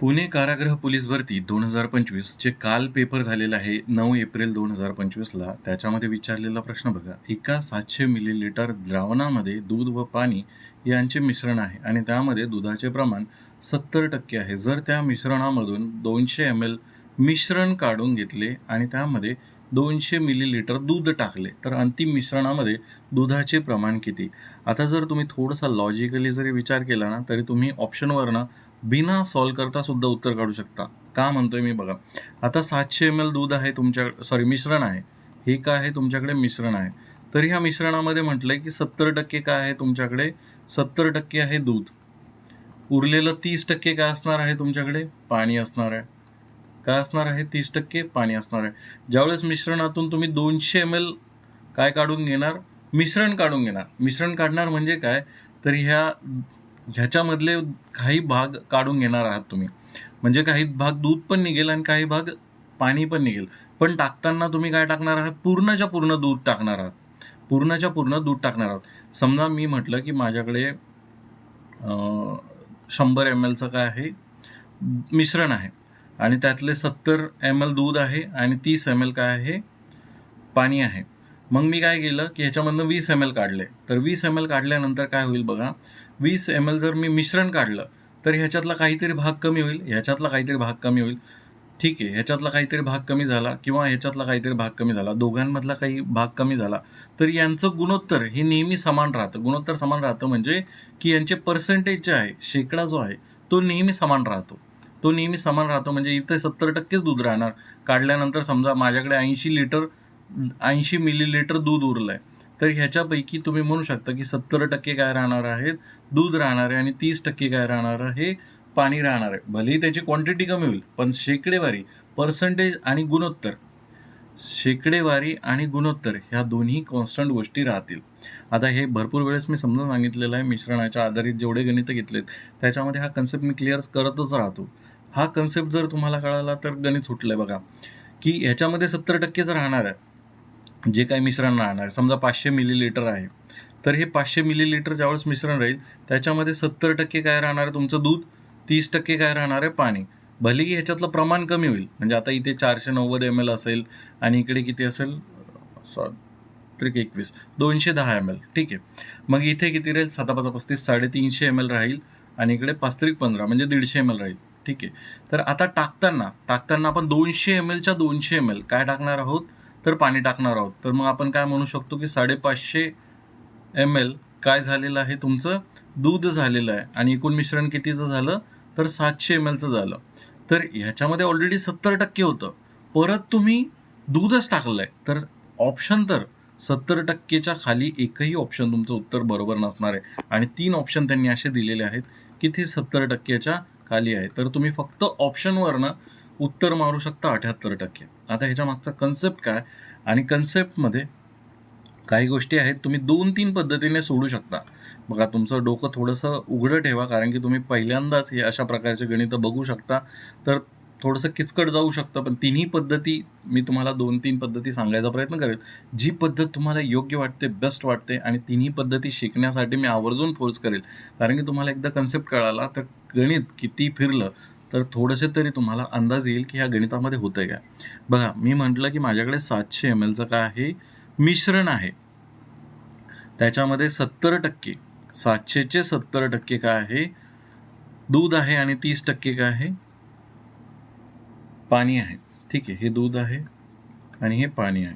पुणे कारागृह पोलीस भरती दोन हजार पंचवीस जे काल पेपर झालेला आहे. नऊ एप्रिल दोन हजार पंचवीसला. त्याच्यामध्ये विचारलेला प्रश्न बघा. एका सातशे मिलीलिटर द्रावणामध्ये दूध व पाणी यांचे मिश्रण आहे आणि त्यामध्ये दुधाचे प्रमाण सत्तर टक्के आहे. जर त्या मिश्रणामधून दोनशे एम एल मिश्रण काढून घेतले आणि त्यामध्ये दोनशे मिलीलिटर दूध टाकले तर अंतिम मिश्रणामध्ये दुधाचे प्रमाण किती? आता जर तुम्ही थोडंसं लॉजिकली जरी विचार केला ना तरी तुम्ही ऑप्शनवरनं बिना सॉल्व करता सुद्धा उत्तर काढू शकता. का म्हणतोय मी बघा. आता सातशे एम एल दूध आहे तुमच्या सॉरी मिश्रण आहे. हे काय आहे? तुमच्याकडे मिश्रण आहे. तर ह्या मिश्रणामध्ये म्हटलंय की सत्तर टक्के काय आहे तुमच्याकडे? सत्तर टक्के आहे दूध. उरलेलं तीस टक्के काय असणार आहे तुमच्याकडे? पाणी असणार आहे. काय असणार आहे? तीस टक्के पाणी असणार आहे. ज्यावेळेस मिश्रणातून तुम्ही दोनशे एम एल काय काढून घेणार? मिश्रण काढून घेणार. मिश्रण काढणार म्हणजे काय? तर ह्या ह्याच्यामधले काही भाग काढून घेणार आहात तुम्ही. म्हणजे काही भाग दूध पण निघेल आणि काही भाग पाणी पण निघेल. पण टाकताना तुम्ही काय टाकणार आहात? पूर्णच्या पूर्ण दूध टाकणार आहात. पूर्णच्या पूर्ण दूध टाकणार आहात. समजा मी म्हटलं की माझ्याकडे शंभर एम एलचं काय आहे? मिश्रण आहे. आणि त्यातले सत्तर एम एल दूध आहे आणि तीस एम एल काय आहे? पाणी आहे. मग मी काय केलं की ह्याच्यामधनं वीस एम एल काढले. तर वीस एम एल काढल्यानंतर काय होईल बघा? वीस एम एल जर मी मिश्रण काढलं तर ह्याच्यातला काहीतरी भाग कमी होईल. ह्याच्यातला काहीतरी भाग कमी होईल. ठीक आहे ह्याच्यातला काहीतरी भाग कमी झाला किंवा ह्याच्यातला काहीतरी भाग कमी झाला दोघांमधला काही भाग कमी झाला तर यांचं गुणोत्तर हे नेहमी समान राहतं. गुणोत्तर समान राहतं म्हणजे की यांचे पर्सेंटेज जे आहे शेकडा जो आहे तो नेहमी समान राहतो. तो नेहमी समान राहतो. म्हणजे इथे सत्तर टक्केच दूध राहणार. काढल्यानंतर समजा माझ्याकडे ऐंशी लिटर ऐंशी मिलीलिटर दूध उरलं आहे तर ह्याच्यापैकी तुम्ही म्हणू शकता की सत्तर टक्के काय राहणार आहेत दूध राहणार आहे आणि तीस टक्के काय राहणार आहे? पाणी राहणार आहे. भलेही त्याची क्वांटिटी कमी होईल पण शेकडेवारी पर्सेंटेज आणि गुणोत्तर. शेकडेवारी आणि गुणोत्तर ह्या दोन्ही कॉन्स्टंट गोष्टी राहतील. आता हे भरपूर वेळेस मी समजून सांगितलेलं आहे. मिश्रणाच्या आधारित जेवढे गणित घेतलेत त्याच्यामध्ये हा कन्सेप्ट मी क्लिअर करतच राहतो. हा कन्सेप्ट जर तुम्हाला कळाला तर गणित सुटलंय बघा. की ह्याच्यामध्ये सत्तर टक्केच राहणार आहे. जे काही मिश्रण राहणार समजा पाचशे मिलीलिटर आहे. तर हे पाचशे मिलीलिटर ज्यावेळेस मिश्रण राहील त्याच्यामध्ये सत्तर टक्के काय राहणार आहे तुमचं दूध तीस टक्के काय राहणार आहे पाणी. भलेही ह्याच्यातलं प्रमाण कमी होईल म्हणजे आता इथे चारशे नव्वद एम एल असेल आणि इकडे किती असेल? ट्रिक एकवीस. दोनशे दहा एम एल ठीक आहे. मग इथे किती राहील? साता पाच पस्तीस साडेतीनशे एम एल राहील आणि इकडे पाच त्रिक पंधरा म्हणजे दीडशे एम एल राहील. ठीक आहे. तर आता टाकताना टाकताना आपण दोनशे एम एलच्या दोनशे एम एल काय टाकणार आहोत? तर पाणी टाकणार आहोत. तर मग आपण काय म्हणू शकतो की साडेपाचशे एम एल काय झालेलं आहे तुमचं? दूध झालेलं आहे. आणि एकूण मिश्रण कितीचं झालं? तर सातशे एम एलचं झालं. तर ह्याच्यामध्ये ऑलरेडी सत्तर टक्के होतं. परत तुम्ही दूधच टाकलं आहे तर ऑप्शन तर सत्तर टक्केच्या खाली एकही ऑप्शन तुमचं उत्तर बरोबर नसणार आहे. आणि तीन ऑप्शन त्यांनी असे दिलेले आहेत की ते सत्तर टक्केच्या खाली आहे. तर तुम्ही फक्त ऑप्शनवरनं उत्तर मारू शकता अठ्याहत्तर टक्के. आता ह्याच्या मागचा कन्सेप्ट काय? आणि कन्सेप्टमध्ये काही गोष्टी आहेत तुम्ही दोन तीन पद्धतीने सोडू शकता. बघा तुमचं डोकं थोडंसं उघडं ठेवा कारण की तुम्ही पहिल्यांदाच हे अशा प्रकारचे गणितं बघू शकता. तर थोडंसं किचकट जाऊ शकतं पण तिन्ही पद्धती मी तुम्हाला दोन तीन पद्धती सांगायचा प्रयत्न करेल जी पद्धत तुम्हाला योग्य वाटते बेस्ट वाटते आणि तिन्ही पद्धती शिकण्यासाठी मी आवर्जून फोर्स करेल. कारण की तुम्हाला एकदा कन्सेप्ट कळाला तर गणित किती फिरलं तर थोडंसे तरी तुम्हाला अंदाज येईल की ह्या गणितामध्ये होतं आहे काय. बघा मी म्हटलं की माझ्याकडे सातशे एम एलचं काय आहे? मिश्रण आहे. त्याच्यामध्ये सत्तर टक्के सातशेचे सत्तर टक्के काय आहे? दूध आहे आणि तीस टक्के काय आहे? पाणी आहे. ठीक आहे हे दूध आहे आणि हे पाणी आहे.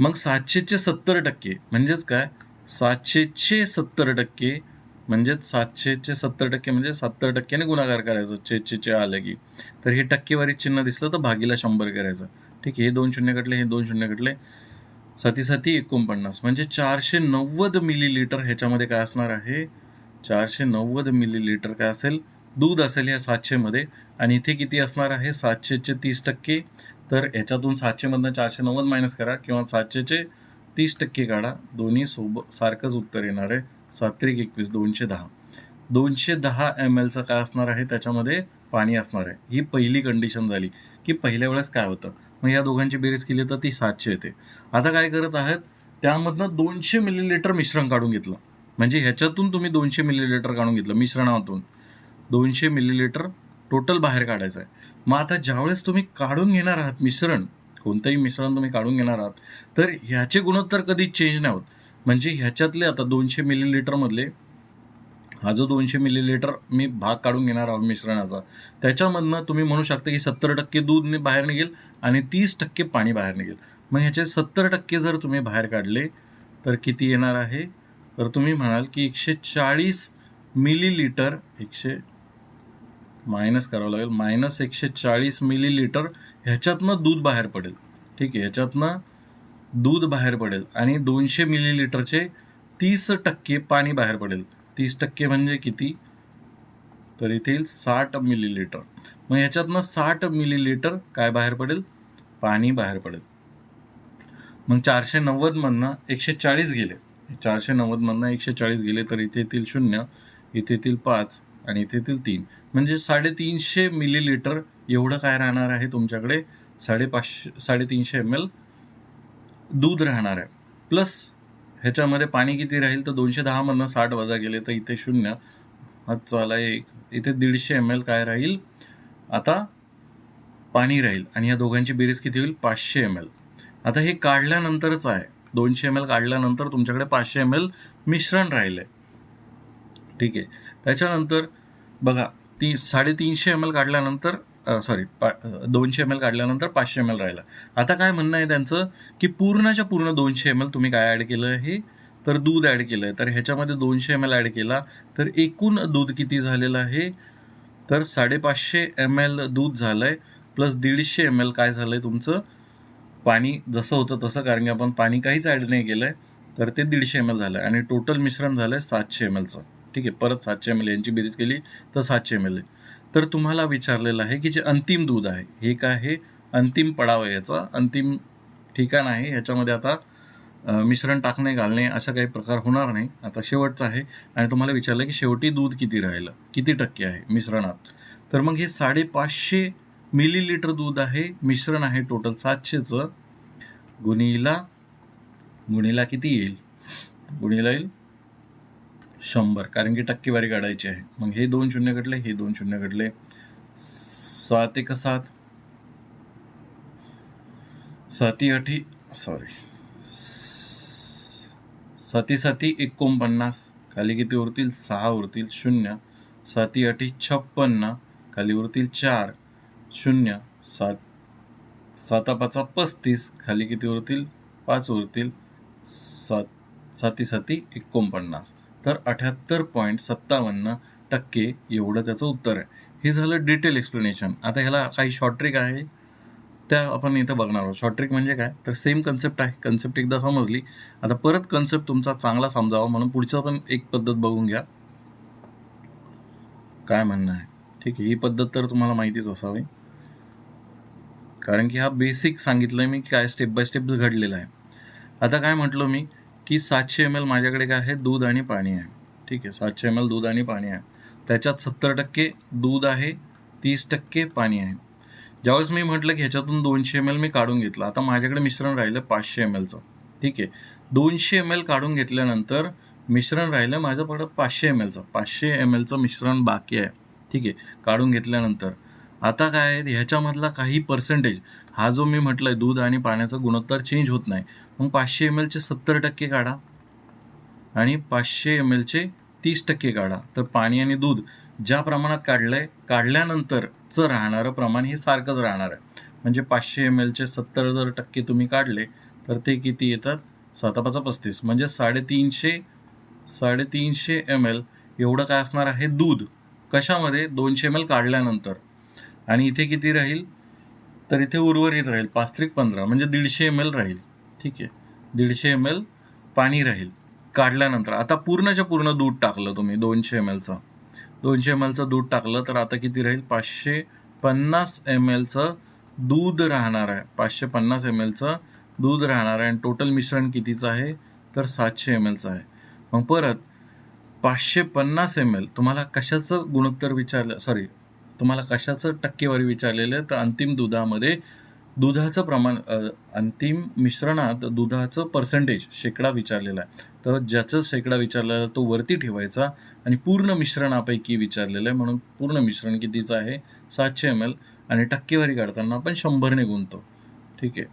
मग सातशेचे सत्तर टक्के म्हणजेच काय? सातशेचे सत्तर टक्के म्हणजेच सातशेचे सत्तर टक्के म्हणजे सत्तर टक्क्याने गुणाकार करायचं चे आलं की. तर हे टक्केवारी चिन्ह दिसलं तर भागीला शंभर करायचं. ठीक आहे हे दोन शून्य कटले हे दोन शून्य कटले. साती साती एकोणपन्नास म्हणजे चारशे नव्वद मिलीलिटर ह्याच्यामध्ये काय असणार आहे? चारशे नव्वद मिलीलिटर काय असेल? दूध असेल या सातशेमध्ये आणि इथे किती असणार आहे? सातशेचे तीस टक्के. तर ह्याच्यातून सातशेमधनं चारशे नव्वद मायनस करा किंवा सातशेचे तीस टक्के काढा. दोन्ही सोबत सारखंच उत्तर येणार आहे. सात्रिक एकवीस दोनशे दहा. दोनशे दहा एम एलचं काय असणार आहे? त्याच्यामध्ये पाणी असणार आहे. ही पहिली कंडिशन झाली की पहिल्या वेळेस काय होतं? मग या दोघांची बेरीज केली तर ती सातशे येते. आता काय करत आहेत? त्यामधनं दोनशे मिलीलिटर मिश्रण काढून घेतलं. म्हणजे ह्याच्यातून तुम्ही दोनशे मिलीलिटर काढून घेतलं मिश्रणातून. दोनशे मिलीलिटर टोटल बाहेर काढायचं आहे. मग आता ज्यावेळेस तुम्ही काढून घेणार आहात मिश्रण कोणतंही मिश्रण तुम्ही काढून घेणार आहात तर ह्याचे गुणोत्तर कधी चेंज नाही होत. म्हणजे ह्याच्यातले आता दोनशे मिलीलिटरमधले हा जो दोनशे मिलीलिटर मी भाग काढून घेणार आहोत मिश्रणाचा त्याच्यामधनं तुम्ही म्हणू शकता की सत्तर टक्के दूध बाहेर निघेल आणि तीस टक्के पाणी बाहेर निघेल. मग ह्याचे सत्तर टक्के जर तुम्ही बाहेर काढले तर किती येणार आहे? तर तुम्ही म्हणाल की एकशे चाळीस मिलीलिटर एकशे मायनस करावं लागेल. मायनस एकशे चाळीस मिलीलिटर ह्याच्यातनं दूध बाहेर पडेल. ठीक आहे ह्याच्यातनं दूध बाहेर पडेल आणि दोनशे मिलीलिटरचे तीस टक्के पाणी बाहेर पडेल. तीस टक्के म्हणजे किती? तर इथे येईल साठ मिलीलिटर. मग ह्याच्यातनं साठ मिलीलिटर काय बाहेर पडेल? पाणी बाहेर पडेल. मग चारशे नव्वदमधनं एकशे चाळीस गेले. चारशे नव्वदमधनं एकशे चाळीस गेले तर इथे येतील शून्य इथे येतील पाच. आणि तेथील तीन. म्हणजे साडेतीनशे मिलीलिटर एवढं काय राहणार आहे तुमच्याकडे? साडेपाचशे साडेतीनशे एम एल दूध राहणार आहे. प्लस ह्याच्यामध्ये पाणी किती राहील? तर दोनशे दहामधनं साठ वजा गेले तर इथे शून्य. हात आला एक. इथे दीडशे एम एल काय राहील? आता पाणी राहील. आणि या दोघांची बेरीज किती होईल? पाचशे एम एल आता हे काढल्यानंतरच आहे. दोनशे एम एल काढल्यानंतर तुमच्याकडे पाचशे एम एल मिश्रण राहिलं. आहे ठीक आहे. त्याच्यानंतर बघा ती साडेतीनशे एम एल काढल्यानंतर सॉरी पा दोनशे एम एल काढल्यानंतर पाचशे एम एल राहिला. आता काय म्हणणं आहे त्यांचं? की पूर्णच्या पूर्ण दोनशे एम एल तुम्ही काय ॲड केलं आहे तर दूध ॲड केलं आहे तर ह्याच्यामध्ये दोनशे एम एल ॲड केला तर एकूण दूध किती झालेलं आहे? तर साडेपाचशे एम एल दूध झालं आहे प्लस दीडशे एम एल काय झालं आहे तुमचं? पाणी जसं होतं तसं कारण की आपण पाणी काहीच ॲड नाही केलं आहे तर ते दीडशे एम एल झालं आहे आणि टोटल मिश्रण झालं आहे सातशे एम एलचं ठीक आहे परत सातशे एम एल यांची बेरीज केली तर सातशे एम एल तर तुम्हाला विचारलेलं आहे की जे अंतिम दूध आहे हे काय आहे? अंतिम पडाव आहे याचा. अंतिम ठिकाण आहे याच्यामध्ये आता मिश्रण टाकणे घालणे असा काही प्रकार होणार नाही. आता शेवटचा आहे आणि तुम्हाला विचारलं की शेवटी दूध किती राहिलं? किती टक्के आहे मिश्रणात? तर मग हे साडेपाचशे मिलीलिटर दूध आहे मिश्रण आहे टोटल सातशेचं. गुणीला गुणीला किती येईल? गुणीला येईल? शंभर. कारण की टक्केवारी काढायची आहे. मग हे दोन शून्य घडले हे दोन शून्य घडले सात एक सात. साती आठी सॉरी साती साती एकोणपन्नास. खाली किती उरतील? सहा उरतील. शून्य. साती आठी छप्पन्न. खाली उरतील चार. शून्य. सात साता पाचा पस्तीस. खाली किती उरतील? पाच उरतील. सात साती साती एकोणपन्नास. तर अठ्याहत्तर पॉईंट सत्तावन्न टक्के एवढं त्याचं उत्तर आहे. हे झालं डिटेल एक्सप्लेनेशन आता ह्याला काही शॉर्ट ट्रिक आहे त्या आपण इथं बघणार आहोत. शॉर्ट ट्रिक म्हणजे काय? तर सेम कन्सेप्ट आहे. कन्सेप्ट एकदा समजली. आता परत कन्सेप्ट तुमचा चांगला समजावा म्हणून पुढचं पण एक पद्धत बघून घ्या. काय म्हणणं आहे? ठीक आहे. ही पद्धत तर तुम्हाला माहितीच असावी. कारण की हा बेसिक सांगितलं मी काय स्टेप बाय स्टेप घडलेला आहे. आता काय म्हटलो मी? की सातशे एम एल माझ्याकडे काय आहे? दूध आणि पाणी आहे. ठीक आहे सातशे एम एल दूध आणि पाणी आहे. त्याच्यात सत्तर टक्के दूध आहे तीस टक्के पाणी आहे. ज्यावेळेस मी म्हटलं की ह्याच्यातून दोनशे एम एल मी काढून घेतलं आता माझ्याकडे मिश्रण राहिलं पाचशे एम एलचं ठीक आहे दोनशे एम एल काढून घेतल्यानंतर मिश्रण राहिलं माझं पडत पाचशे एम एलचं पाचशे एम एलचं मिश्रण बाकी आहे. ठीक आहे काढून घेतल्यानंतर आता काय आहे? ह्याच्यामधला काही पर्सेंटेज हा जो मी म्हटलंय दूध आणि पाण्याचा गुणोत्तर चेंज होत नाही. मग पाचशे एम एलचे सत्तर टक्के काढा आणि पाचशे एम एलचे तीस टक्के काढा. तर पाणी आणि दूध ज्या प्रमाणात काढलंय काढल्यानंतरचं राहणारं प्रमाण हे सारखंच राहणार आहे. म्हणजे पाचशे एम एलचे सत्तर जर टक्के तुम्ही काढले तर ते किती येतात? सातापाचा पस्तीस. म्हणजे साडेतीनशे साडेतीनशे एम एल एवढं काय असणार आहे? दूध. कशामध्ये? दोनशे एम एल काढल्यानंतर. आणि इथे किती राहील? तर इथे उर्वरित राहील पाच त्रिक पंधरा म्हणजे दीडशे एम एल राहील. ठीक आहे. दीडशे एम एल पाणी राहील काढल्यानंतर. आता पूर्णच्या पूर्ण दूध टाकलं तुम्ही दोनशे एम एलचं. दोनशे एम एलचं दूध टाकलं तर आता किती राहील? पाचशे पन्नास एम एलचं दूध राहणार आहे. पाचशे पन्नास एम एलचं दूध राहणार आहे. आणि टोटल मिश्रण कितीचं आहे? तर सातशे एम एलचं आहे. मग परत पाचशे पन्नास एम एल तुम्हाला कशाचं गुणोत्तर विचारलं? सॉरी तुम्हाला कशाचं टक्केवारी विचारलेलं आहे? तर अंतिम दुधामध्ये दुधाचं प्रमाण अंतिम मिश्रणात दुधाचं पर्सेंटेज शेकडा विचारलेला आहे. तर ज्याचं शेकडा विचारलेला तो वरती ठेवायचा आणि पूर्ण मिश्रणापैकी विचारलेलं आहे. म्हणून पूर्ण मिश्रण कितीचं आहे? सातशे एम एल आणि टक्केवारी काढताना आपण शंभरने गुंतो ठीक आहे?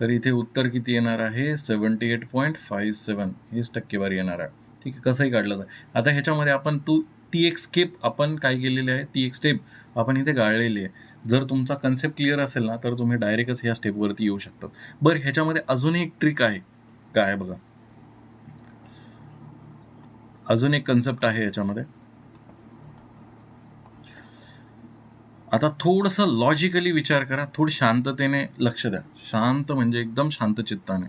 तर इथे उत्तर किती येणार आहे? Seventy eight point five seven हेच टक्केवारी येणार आहे. ठीक आहे? कसंही काढलं जाईल आता ह्याच्यामध्ये आपण तू ती एक स्केप आपण काय केलेली आहे? ती एक स्टेप आपण इथे गाळलेली आहे. जर तुमचा कन्सेप्ट क्लिअर असेल ना तर तुम्ही डायरेक्टच ह्या स्टेपवरती येऊ शकतात. बरं ह्याच्यामध्ये अजूनही एक ट्रिक आहे. काय बघा. अजून एक कन्सेप्ट आहे याच्यामध्ये. आता थोडंसं लॉजिकली विचार करा. थोडी शांततेने लक्ष द्या. शांत म्हणजे एकदम शांत चित्ताने.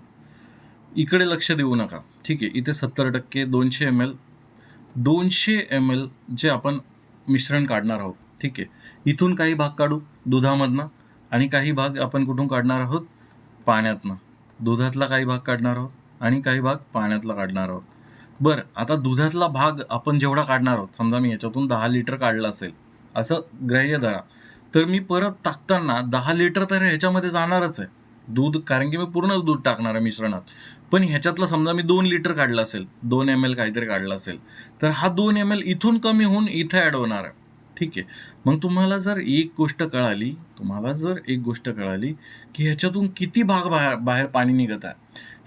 इकडे लक्ष देऊ नका. ठीक आहे इथे सत्तर टक्के दोनशे एम एल दोनशे एम एल जे आपण मिश्रण काढणार आहोत ठीक आहे? इथून काही भाग काढू दुधामधनं आणि काही भाग आपण कुठून काढणार आहोत? पाण्यातनं. दुधातला काही भाग काढणार आहोत आणि काही भाग पाण्यातला काढणार आहोत. बरं आता दुधातला भाग आपण जेवढा काढणार आहोत समजा मी याच्यातून दहा लिटर काढलं असेल असं ग्राह्य धरा. तर मी परत टाकताना दहा लिटर तर ह्याच्यामध्ये जाणारच आहे. दूध कारण की मी पूर्णच दूध टाकणार आहे मिश्रणात. पण ह्याच्यातलं समजा मी दोन लिटर काढलं असेल दोन एम एल काहीतरी काढलं असेल तर हा दोन एम एल इथून कमी होऊन इथं ॲड होणार आहे. ठीक आहे. मग तुम्हाला जर एक गोष्ट कळाली तुम्हाला जर एक गोष्ट कळाली की ह्याच्यातून किती भाग बाहेर बाहेर पाणी निघत आहे.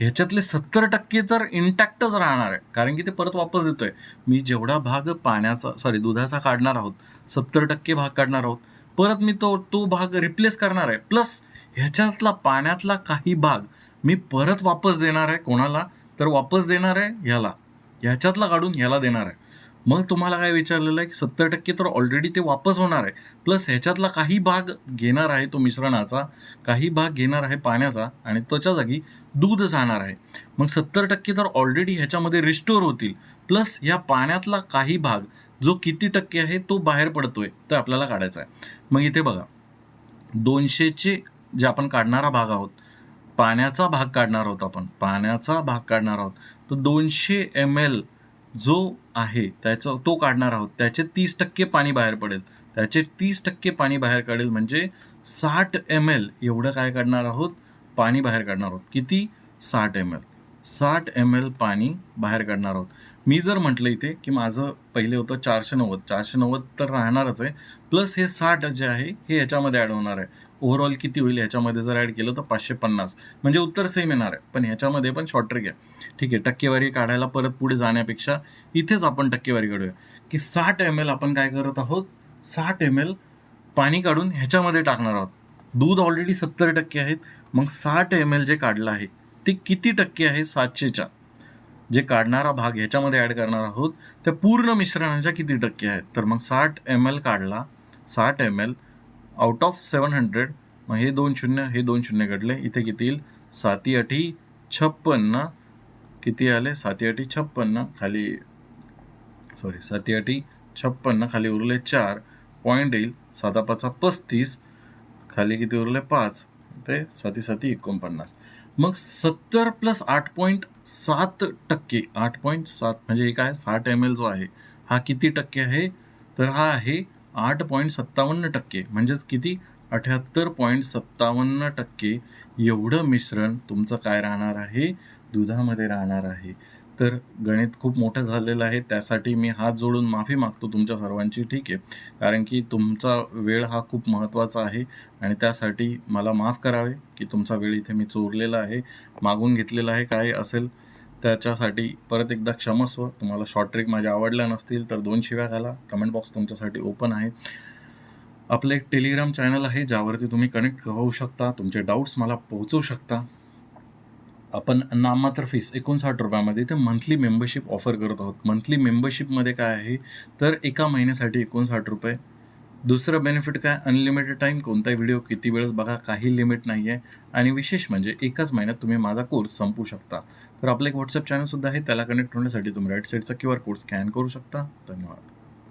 ह्याच्यातले सत्तर टक्के तर इंटॅक्टच राहणार आहे. कारण की ते परत वापस देतोय. मी जेवढा भाग पाण्याचा सॉरी दुधाचा काढणार आहोत सत्तर टक्के भाग काढणार आहोत परत मी तो तो भाग रिप्लेस करणार आहे. प्लस ह्याच्यातला पाण्यातला काही भाग मी परत वापस देणार आहे कोणाला? तर वापस देणार आहे ह्याला ह्याच्यातला काढून ह्याला देणार आहे. मग तुम्हाला काय विचारलेलं आहे की सत्तर टक्के तर ऑलरेडी ते वापस होणार आहे. प्लस ह्याच्यातला काही भाग घेणार आहे तो मिश्रणाचा काही भाग घेणार आहे पाण्याचा आणि त्याच्या जागी दूध जाणार आहे. मग सत्तर टक्के तर ऑलरेडी ह्याच्यामध्ये रिस्टोर होतील. प्लस या पाण्यातला काही भाग जो किती टक्के आहे तो बाहेर पडतोय तर आपल्याला काढायचा आहे. मग इथे बघा. दोनशेचे जे आपण काढणारा भाग आहोत पाण्याचा भाग काढणार आहोत आपण. पाण्याचा भाग काढणार आहोत. तर दोनशे एम एल जो आहे त्याचा तो काढणार आहोत. त्याचे तीस टक्के पाणी बाहेर पडेल. त्याचे तीस टक्के पाणी बाहेर काढेल म्हणजे साठ एम एल एवढं काय काढणार आहोत? पाणी बाहेर काढणार आहोत. किती? साठ एम एल साठ एम एल पाणी बाहेर काढणार आहोत. मी जर म्हटलं इथे की माझं पहिले होतं चारशे नव्वद. चारशे नव्वद तर राहणारच आहे. प्लस हे साठ जे आहे हे ह्याच्यामध्ये ॲड होणार आहे. ओव्हरऑल किती होईल याच्यामध्ये जर ॲड केलं तर पाचशे पन्नास. म्हणजे उत्तर सेम येणार आहे. पण ह्याच्यामध्ये पण शॉर्ट ट्रिक आहे. ठीक आहे टक्केवारी काढायला परत पुढे जाण्यापेक्षा इथेच आपण टक्केवारी काढूया की साठ एम एल आपण काय करत आहोत? साठ एम एल पाणी काढून ह्याच्यामध्ये टाकणार आहोत. दूध ऑलरेडी सत्तर टक्के आहेत. मग साठ एम एल जे काढलं आहे ते किती टक्के आहे? सातशेच्या. जे काढणारा भाग ह्याच्यामध्ये ॲड करणार आहोत त्या पूर्ण मिश्रणाच्या किती टक्के आहेत? तर मग साठ एम एल काढला साठ M L out of seven hundred मग हे दोन शून्य हे दोन शून्य घडले. इथे किती येईल? साती अठी छप्पन्न. किती आले? साती अठी छप्पन्न. खाली सॉरी साती अठी छप्पन्न. खाली उरले चार. पॉईंट येईल. साता पाचा पस्तीस. खाली किती उरले? पाच. ते साती साती एकोणपन्नास. मग सत्तर प्लस आठ पॉईंट सात टक्के. आठ पॉईंट सात म्हणजे एक आहे साठ एम एल जो आहे हा किती टक्के आहे? तर हा आहे आठ पॉईंट सत्तावन्न टक्के. म्हणजेच किती? अठ्याहत्तर पॉईंट सत्तावन्न टक्के. एवढं मिश्रण तुमचं काय राहणार आहे? दुधामध्ये राहणार आहे. तर गणित खूप मोठं झालेलं आहे. त्यासाठी मी हात जोडून माफी मागतो तुमच्या सर्वांची. ठीक आहे? कारण की तुमचा वेळ हा खूप महत्त्वाचा आहे. आणि त्यासाठी मला माफ करावे की तुमचा वेळ इथे मी चोरलेला आहे. मागून घेतलेला आहे. काय असेल? त्याच्यासाठी परत एकदा क्षमस्व. तुम्हाला शॉर्ट ट्रिक माझ्या आवडल्या नसतील तर दोन शिव्या घाला. कमेंट बॉक्स तुमच्यासाठी ओपन आहे. आपलं एक टेलिग्राम चॅनल आहे ज्यावरती तुम्ही कनेक्ट होऊ शकता. तुमचे डाऊट्स मला पोहोचवू शकता. आपण नाममात्र फीस एकोणसाठ रुपयामध्ये ते मंथली मेंबरशिप ऑफर करत आहोत. मंथली मेंबरशिपमध्ये काय आहे? तर एका महिन्यासाठी एकोणसाठ रुपये. दुसरं बेनिफिट काय? अनलिमिटेड टाईम कोणताही व्हिडिओ किती वेळेस बघा काही लिमिट नाही आहे आणि विशेष म्हणजे एकाच महिन्यात तुम्ही माझा कोर्स संपू शकता. तर आपलं एक व्हॉट्सअप चॅनलसुद्धा आहे त्याला कनेक्ट होण्यासाठी तुम्ही राईट साईडचा क्यू आर कोड स्कॅन करू शकता. धन्यवाद.